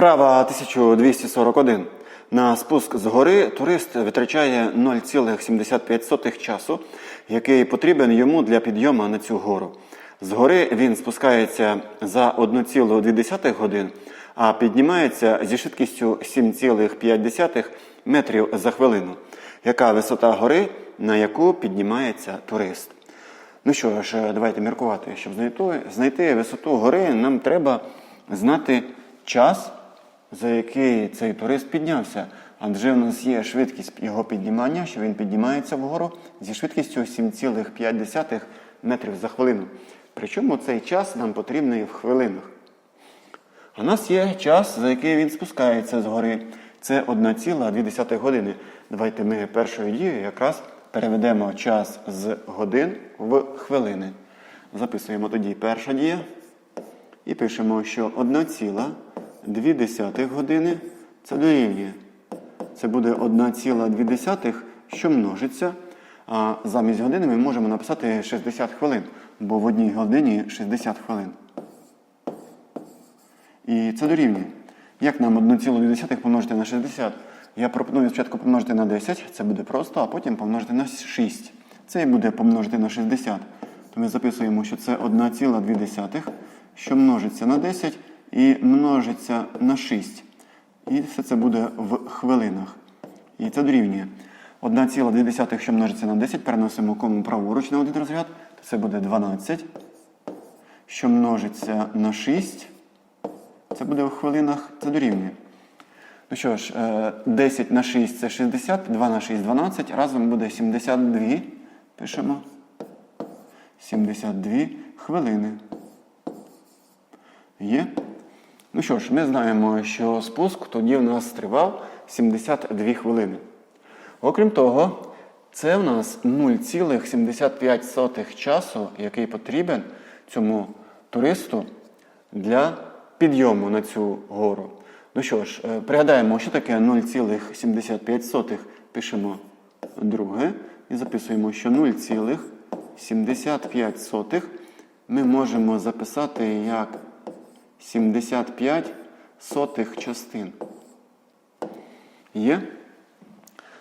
Вправа 1241. На спуск з гори турист витрачає 0,75 часу, який потрібен йому для підйому на цю гору. З гори він спускається за 1,2 годин, а піднімається зі швидкістю 7,5 метрів за хвилину. Яка висота гори, на яку піднімається турист? Ну що ж, давайте міркувати. Щоб знайти, висоту гори, нам треба знати час, за який цей турист піднявся. Адже в нас є швидкість його піднімання, що він піднімається вгору зі швидкістю 7,5 метрів за хвилину. Причому цей час нам потрібний в хвилинах. А у нас є час, за який він спускається з гори. Це 1,2 години. Давайте ми першою дією якраз переведемо час з годин в хвилини. Записуємо тоді перша дія. І пишемо, що 1,2 години це дорівнює. Це буде 1,2, що множиться. А замість години ми можемо написати 60 хвилин, бо в одній годині 60 хвилин. І це дорівнює. Як нам 1,2 помножити на 60? Я пропоную спочатку помножити на 10, це буде просто, а потім помножити на 6. Це і буде помножити на 60. То ми записуємо, що це 1,2, що множиться на 10 і множиться на 6. І все це буде в хвилинах. І це дорівнює. 1,2, що множиться на 10, переносимо кому праворуч на один розряд, то це буде 12, що множиться на 6. Це буде в хвилинах, це дорівнює. Ну що ж, е, 10 на 6 це 60, 2 на 6 12, разом буде 72. Пишемо. 72 хвилини. Є? Ну що ж, ми знаємо, що спуск тоді в нас тривав 72 хвилини. Окрім того, це в нас 0,75 часу, який потрібен цьому туристу для підйому на цю гору. Ну що ж, е, пригадаємо, що таке 0,75. Пишемо друге і записуємо, що 0,75 ми можемо записати як 75 сотих частин. Є?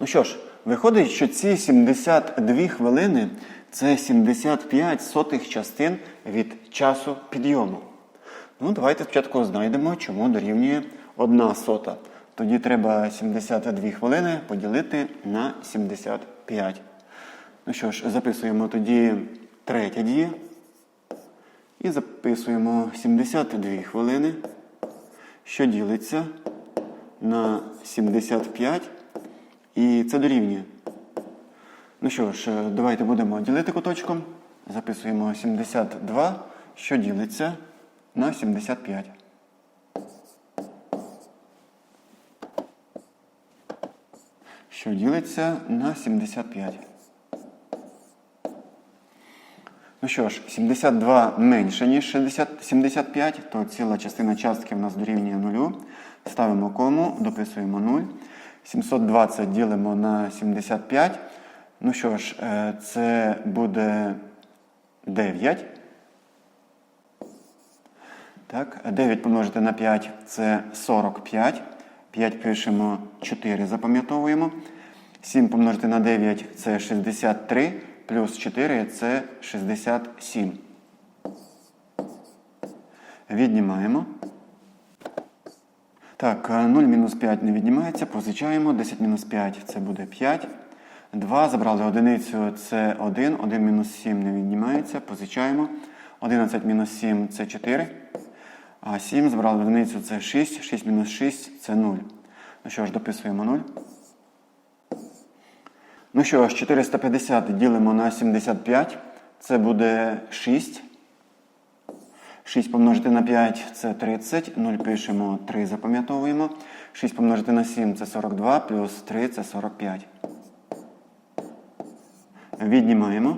Ну що ж, виходить, що ці 72 хвилини це 75 сотих частин від часу підйому. Ну, давайте спочатку знайдемо, чому дорівнює 1 сота. Тоді треба 72 хвилини поділити на 75. Ну що ж, записуємо тоді третя дія. І записуємо 72 хвилини, що ділиться на 75. І це дорівнює. Ну що ж, давайте будемо ділити куточком. Записуємо 72, що ділиться на 75. Що ділиться на 75. Ну що ж, 72 менше, ніж 60, 75, то ціла частина частки в нас дорівнює 0. Ставимо кому, дописуємо 0. 720 ділимо на 75. Ну що ж, е, це буде 9. Так, 9 помножити на 5 це 45. 5 пишемо 4, запам'ятовуємо. 7 помножити на 9 це 63. Плюс 4 це 67. Віднімаємо. Так, 0 мінус 5 не віднімається, позичаємо. 10 мінус 5 це буде 5. 2. Забрали одиницю це 1. 1 мінус 7 не віднімається, позичаємо. 11 мінус 7 це 4. А 7 забрали одиницю це 6. 6 мінус 6 це 0. Ну що ж, дописуємо 0. Ну що ж, 450 ділимо на 75. Це буде 6. 6 помножити на 5 це 30. 0 пишемо 3, запам'ятовуємо. 6 помножити на 7 це 42, плюс 3 це 45. Віднімаємо.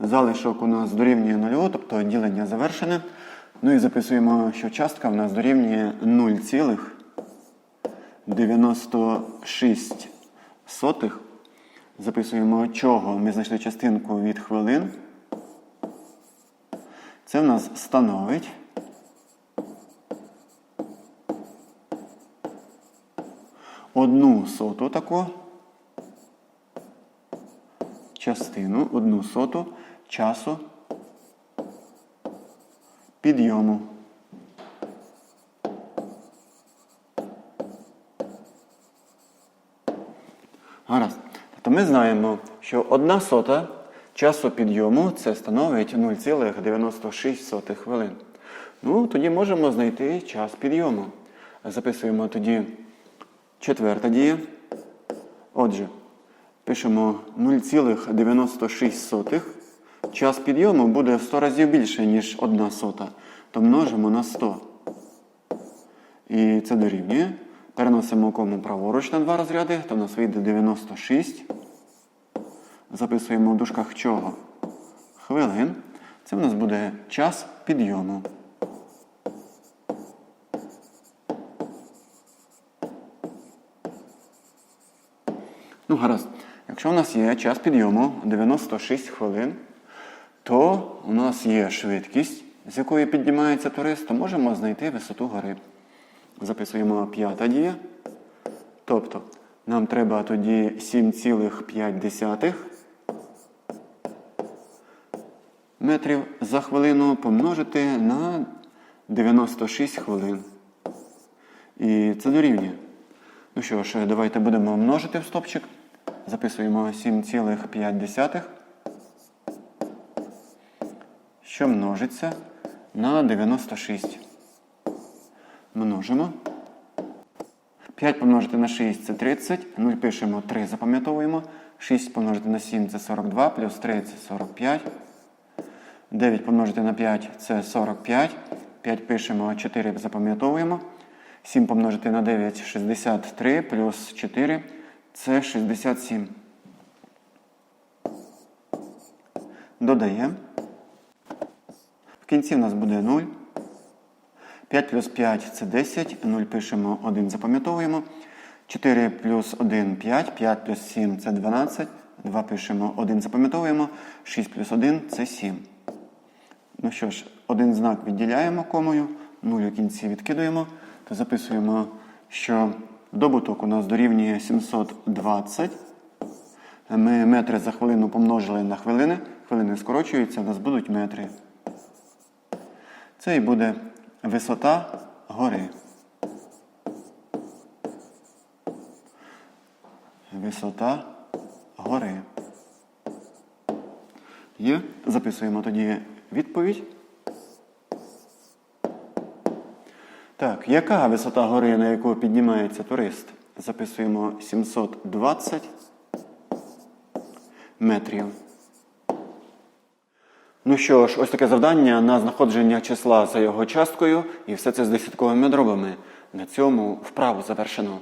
Залишок у нас дорівнює 0, тобто ділення завершене. Ну і записуємо, що частка в нас дорівнює 0,96 сотих. Записуємо, чого ми знайшли частинку від хвилин. Це в нас становить одну соту таку частину, одну соту часу підйому. Гаразд. Тобто ми знаємо, що одна сота часу підйому це становить 0,96 хвилин. Ну, тоді можемо знайти час підйому. Записуємо тоді четверта дія. Отже, пишемо 0,96. Час підйому буде в 100 разів більше, ніж одна сота. То множимо на 100. І це дорівнює. Переносимо кому праворуч на два розряди, то в нас вийде 96. Записуємо в дужках чого? Хвилин. Це в нас буде час підйому. Ну, гаразд. Якщо у нас є час підйому 96 хвилин, то у нас є швидкість, з якої піднімається турист, то можемо знайти висоту гори. Записуємо п'ята дія. Тобто, нам треба тоді 7,5 метрів за хвилину помножити на 96 хвилин. І це дорівнює. Ну що ж, давайте будемо множити в стопчик. Записуємо 7,5, що множиться на 96. Множимо. 5 помножити на 6 це 30. 0 пишемо 3, запам'ятовуємо. 6 помножити на 7 це 42, плюс 3 це 45. 9 помножити на 5 це 45. 5 пишемо, 4 запам'ятовуємо. 7 помножити на 9 63, плюс 4 це 67. Додаємо. В кінці в нас буде 0. 5 плюс 5 це 10. 0 пишемо 1, запам'ятовуємо. 4 плюс 1 5. 5 плюс 7 це 12. 2 пишемо 1, запам'ятовуємо. 6 плюс 1 це 7. Ну що ж, один знак відділяємо комою, 0 у кінці відкидуємо, то записуємо, що добуток у нас дорівнює 720. Ми метри за хвилину помножили на хвилини. Хвилини скорочуються, у нас будуть метри. Це і буде висота гори. Висота гори. Є. Записуємо тоді відповідь. Так, яка висота гори, на яку піднімається турист? Записуємо 720 метрів. Ну що ж, ось таке завдання на знаходження числа за його часткою, і все це з десятковими дробами. На цьому вправу завершено.